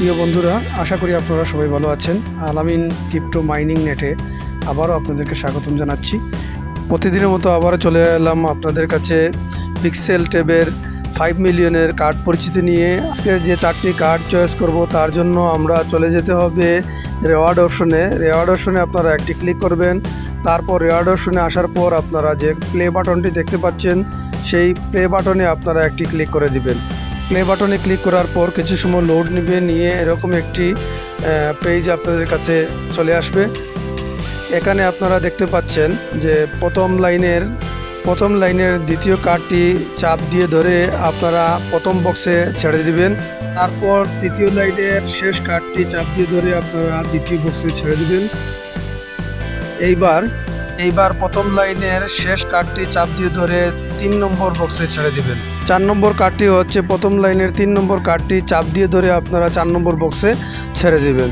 প্রিয় বন্ধুরা, আশা করি আপনারা সবাই ভালো আছেন। আলামিন ক্রিপ্টো মাইনিং নেটে আবারও আপনাদেরকে স্বাগতম জানাচ্ছি। প্রতিদিনের মতো আবারও চলে এলাম আপনাদের কাছে পিক্সেল ট্যাবের ফাইভ মিলিয়নের কার্ড পরিচিতি নিয়ে। আজকে যে চারটি কার্ড চয়েস করব, তার জন্য আমরা চলে যেতে হবে রেওয়ার্ড অপশনে রেওয়ার্ড অপশনে আপনারা একটি ক্লিক করবেন। তারপর রেওয়ার্ড অপশনে আসার পর আপনারা যে প্লে বাটনটি দেখতে পাচ্ছেন, সেই প্লে বাটনে আপনারা একটি ক্লিক করে দিবেন। প্লে বাটনে ক্লিক করার পর কিছু সময় লোড নিবে, নিয়ে এরকম একটি পেজ আপনাদের কাছে চলে আসবে। এখানে আপনারা দেখতে পাচ্ছেন যে প্রথম লাইনের প্রথম লাইনের দ্বিতীয় কার্ডটি চাপ দিয়ে ধরে আপনারা প্রথম বক্সে ছেড়ে দিবেন। তারপর তৃতীয় লাইনের শেষ কার্ডটি চাপ দিয়ে ধরে আপনারা দ্বিতীয় বক্সে ছেড়ে দিবেন। এইবার এইবার প্রথম লাইনের শেষ কার্ডটি চাপ দিয়ে ধরে তিন নম্বর বক্সে ছেড়ে দিবেন। চার নম্বর কার্ডটি হচ্ছে প্রথম লাইনের তিন নম্বর কার্ডটি চাপ দিয়ে ধরে আপনারা চার নম্বর বক্সে ছেড়ে দেবেন।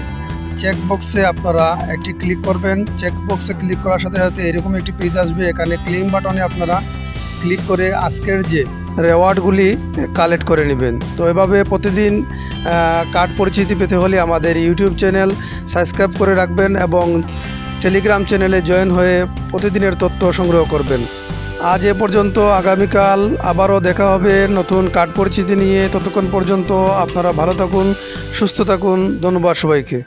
চেক বক্সে আপনারা একটি ক্লিক করবেন। চেক বক্সে ক্লিক করার সাথে সাথে এরকম একটি পেজ আসবে। এখানে ক্লেম বাটনে আপনারা ক্লিক করে আজকের যে রেওয়ার্ডগুলি কালেক্ট করে নেবেন। তো এভাবে প্রতিদিন কার্ড পরিচিতি পেতে হলে আমাদের ইউটিউব চ্যানেল সাবস্ক্রাইব করে রাখবেন এবং টেলিগ্রাম চ্যানেলে জয়েন হয়ে প্রতিদিনের তথ্য সংগ্রহ করবেন। আজ এ পর্যন্ত আগামীকাল আবারও দেখা হবে নতুন কাঠ পরিচিতি নিয়ে। ততক্ষণ পর্যন্ত আপনারা ভালো থাকুন, সুস্থ থাকুন। ধন্যবাদ সবাইকে।